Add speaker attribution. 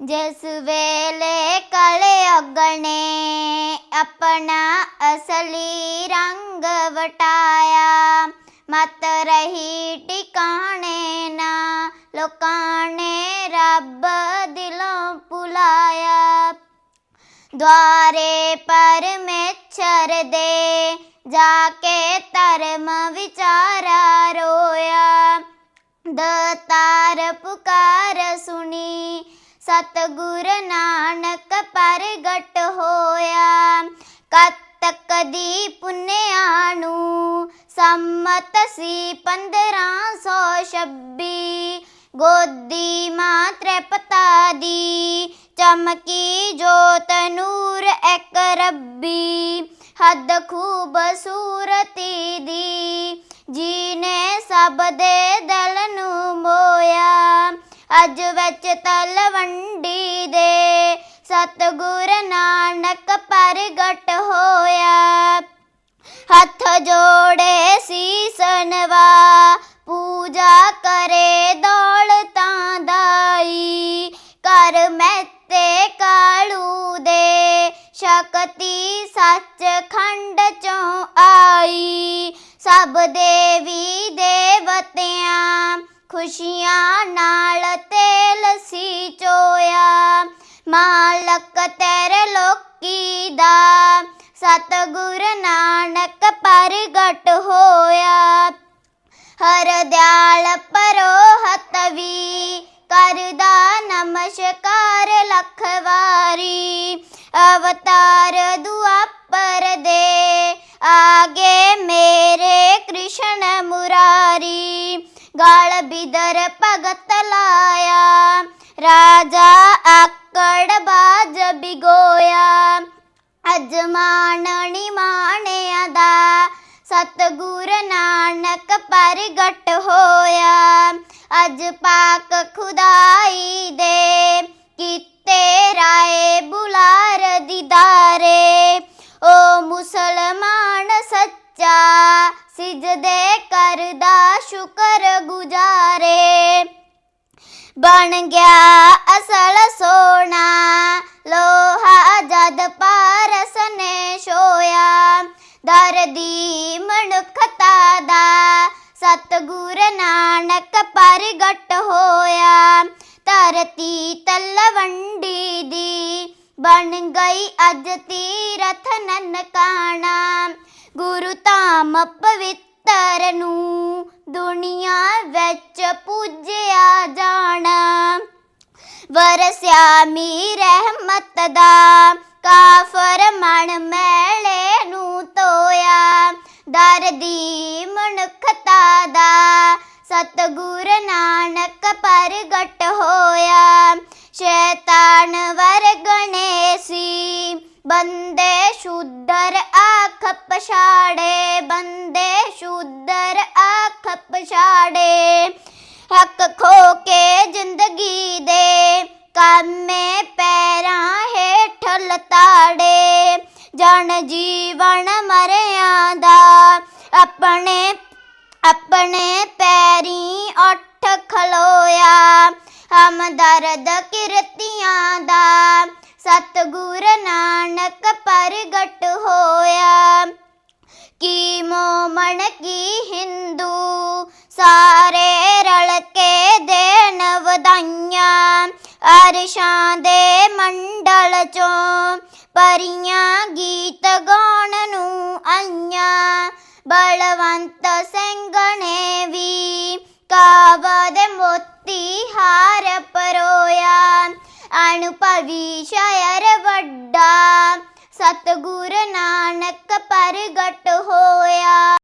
Speaker 1: ਜਿਸ ਵੇਲੇ ਕਲੇ ਅਗਣੇ ਆਪਣਾ ਅਸਲੀ ਰੰਗ ਵਟਾਇਆ, ਮਤ ਰਹੀ ਟਿਕਾਣੇ ਨਾ, ਲੋਕਾਂ ਨੇ ਰੱਬ ਦਿਲੋਂ ਭੁਲਾਇਆ। ਦੁਆਰੇ ਪਰਮੇਸ਼ਰ ਦੇ ਜਾ ਕੇ ਧਰਮ ਵਿਚਾਰਾ ਰੋਇਆ, ਦਤਾਰ ਪੁਕਾਰ ਸੁਣੀ ਸਤਗੁਰ ਨਾਨਕ ਪ੍ਰਗਟ ਹੋਇਆ। ਕਤਕ ਦੀ ਪੁੰਨਿਆ ਨੂੰ, ਸੰਮਤ ਸੀ 1526 ਗੋਦੀ ਮਾਂ ਤ੍ਰਿਪਤਾ ਦੀ, ਚਮਕੀ ਜੋਤ ਨੂਰ ਇੱਕ ਰੱਬੀ। ਹੱਦ ਖੂਬ ਸੂਰਤੀ ਦੀ, ਜੀਨੇ ਸਭ ਦੇ ਦਿਲ ਨੂੰ ਮੋਇਆ। ਅੱਜ ਵਿੱਚ ਤਲਵੰਡੀ ਦੇ। ਸਤਗੁਰ ਨਾਨਕ ਪ੍ਰਗਟ ਹੋਇਆ। ਹੱਥ ਜੋੜੇ ਸੀਸ ਨਵਾ ਪੂਜਾ ਕਰੇ ਦੌਲਤਾਂ ਦਾਈ। ਕਰ ਮਹਿਤੇ ਕਾਲੂ ਦੇ। ਸ਼ਕਤੀ ਸੱਚ ਖੰਡ ਚੋਂ ਆਈ। ਸਭ ਦੇਵੀ ਦੇਵਤਿਆਂ ਖੁਸ਼ੀਆਂ ਨਾਲ ਮਾਲਕ ਤੇਰੇ ਲੋਕੀ ਦਾ, ਸਤਗੁਰ ਨਾਨਕ ਪ੍ਰਗਟ ਹੋਇਆ। ਹਰ ਦਿਆਲ ਪਰੋਹਤ ਵੀ ਕਰਦਾ, ਨਮਸਕਾਰ ਲੱਖ ਵਾਰੀ। ਅਵਤਾਰ ਦੁਆਪਰ ਦੇ, ਆਗੇ ਮੇਰੇ ਕ੍ਰਿਸ਼ਨ ਮੁਰਾਰੀ। ਗਾਲ ਬਿਦਰ ਭਗਤ ਲਾਇਆ, ਰਾਜਾ ਆਕੜ ਬਾਜ ਬਿਗੋਇਆ। ਅਜ ਮਾਣਣੀ ਮਾਣਿਆ ਦਾ, ਸਤਗੁਰ ਨਾਨਕ ਪ੍ਰਗਟ ਹੋਇਆ। ਅਜ ਪਾਕ ਖੁਦਾਈ ਦੇ ਕੀਤੇ ਰਾਏ ਬੁਲਾਰ ਦੀਦਾਰੇ। ਓ ਮੁਸਲਮਾਨ ਸੱਚਾ ਸਿਜਦੇ ਕਰਦਾ ਸ਼ੁਕਰ ਗੁਜ਼ਾਰੇ ਬਣ ਗਿਆ ਅਸਲ ਸੋਨਾ ਲੋਹਾ ਜਦ ਪਾਰਸ ਨੇ ਛੋਇਆ ਦਰਦੀ ਮਨੁੱਖਤਾ ਦਾ ਸਤਗੁਰ ਨਾਨਕ ਪ੍ਰਗਟ ਹੋਇਆ ਧਰਤੀ ਤਲਵੰਡੀ ਦੀ ਬਣ ਗਈ ਅਜ ਤੀਰਥ ਨਨਕਾਣਾ ਗੁਰੂ ਧਾਮ ਪਵਿੱਤਰ ਨੂੰ ਦੁਨੀਆ ਵਿੱਚ ਪੂਜਿਆ ਜਾਣਾ ਵਰਸਿਆ ਮੀ ਰਹਿਮਤ ਦਾ। ਕਾਫਰ ਮਨ ਮੈਲੇ ਨੂੰ ਤੋਇਆ। ਦਰਦੀ ਮਨੁੱਖਤਾ ਦਾ। ਸਤਗੁਰ ਨਾਨਕ ਪ੍ਰਗਟ ਹੋਇਆ। ਸ਼ੈਤਾਨ ਵਰਗਣੇ ਸੀ। ਬੰਦੇ ਸ਼ੁੱਧਰ ਆਖ ਪਛਾੜੇ। ਬੰਦੇ ਸ਼ੁੱਧਰ ਆਖ ਪਛਾੜੇ। ਜਨ ਜੀਵਨ ਮਰਿਆਂ ਦਾ, ਆਪਣੇ ਆਪਣੇ ਪੈਰੀ ਉੱਠ ਖਲੋਇਆ ਹਮਦਰਦ ਕਿਰਤੀਆਂ ਦਾ, ਸਤਗੁਰ ਨਾਨਕ ਪ੍ਰਗਟ ਹੋਇਆ। ਕੀ ਮੋਮਣ ਕੀ ਹਿੰਦੂ, ਸਾਰੇ ਰਲ ਕੇ ਦੇਣ ਵਧਾਈਆਂ, ਅਰਸ਼ਾਂ ਦੇ ਮੰਡਲ ਚੋਂ ਪਰੀਆਂ ਗੀਤ ਗਾਉਣ ਨੂੰ ਆਈਆਂ। ਬਲਵੰਤ ਸਿੰਘ ਨੇ ਵੀ ਕਾਵਾ ਦੇ ਮੋਤੀ ਹਾਰ ਪਰੋਇਆ। ਅਨੁਭਵੀ ਸ਼ਾਇਰ ਵੱਡਾ। ਸਤਗੁਰ ਨਾਨਕ ਪ੍ਰਗਟ ਹੋਇਆ।